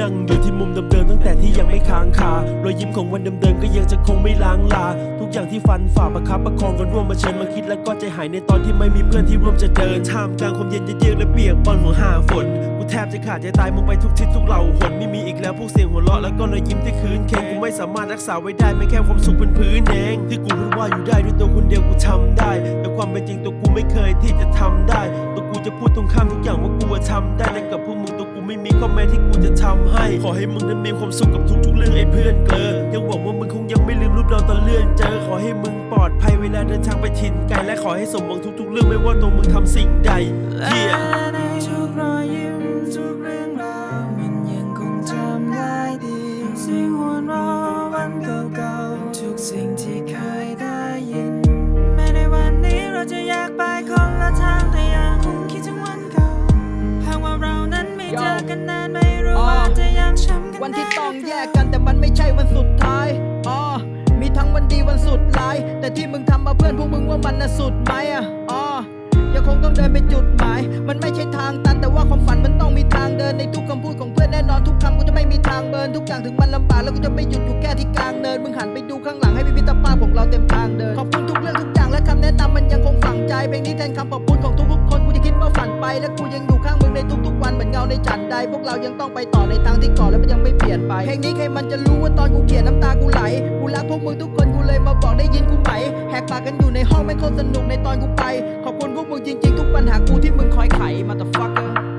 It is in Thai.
นั่งอยู่ที่มุมเดิมๆตั้งแต่ที่ยังไม่ค้างคารอยยิ้มของวันเดิมๆก็ยังจะคงไม่ล้างลา ทุกอย่างที่ฟันฝ่าประคับประคองกันร่วมมาเชิญมาคิดแล้วก็ใจหายในตอนที่ไม่มีเพื่อนที่ร่วมจะเดินท่ามกลางความเย็นเยือกและเปียกปอนของหาฝนกูแทบจะขาดใจตายมองไปทุกทิศทุกเหล่าหนไม่มีอีกแล้วพวกเสียงหัวเราะแล้วก็รอยยิ้มที่คืนเค้งกูไม่สามารถรักษาไว้ได้ไม่แค่ความสุขเป็นพื้นเองที่กูรู้ว่าอยู่ได้ด้วยตัวคนเดียวกูทำได้ แต่ความเป็นจริงตัวกูไม่เคยที่จะทำได้ ตัวกูจะพูดตรงข้ามทุกอย่างว่ากูทำได้แต่กับพวกมึง ไม่มีข้อแม้ที่กูจะทำให้ ขอให้มึงนั้นมีความสุขกับทุกๆเรื่องไอ้เพื่อนเกลอยังหวังว่ามึงคงยังไม่ลืมรูปเราตอนเลื่อนเจอ ขอให้มึงปลอดภัยเวลาเดินทางไปถิ่นไกลและขอให้สมหวังทุกๆเรื่องไม่ว่าตัวมึงทำสิ่งใดเฮีย ไม่เจอกันนานไม่รู้ว่าจะยังช้ำกันวันที่ได้ต้องหรืแยเปล่ากกันแต่มันไม่ใช่วันสุดท้ายอ๋อมีทั้งวันดีวันสุดร้าย แต่ที่มึงทำมาเพื่อนพวกมึงว่ามันน่ะสุดไหมอะอ๋อยังคงต้องเดินไปจุดหมาย มันไม่ใช่ทางตันแต่ว่าความฝันมันต้องมีทางเดินในทุกคำพูดของเพื่อนแน่นอนทุกคำกูจะไม่มีทางเบินทุกอย่างถึงมันลำบากแล้วกูจะไม่หยุดอยู่แค่ที่กลางเนินมึงหันไปดูข้างหลังให้พิพิธภาพของเราเต็ม และกูยังอยู่ข้างมึงในทุกๆวันเหมือนเงาในจันทร์ใดพวกเรายังต้องไปต่อในทางที่ก่อนและมันยังไม่เปลี่ยนไปเพลงนี้ใครมันจะรู้ว่าตอนกูเขียนน้ำตากูไหลกูรักพวกมึงทุกคนกูเลยมาบอกได้ยินกูไหมแหกปากกันอยู่ในห้องไม่เข้าสนุกในตอนกูไป ขอบคุณพวกมึงจริง ๆ ทุกปัญหากูที่มึงคอยไขมาต h ฟักเกอร์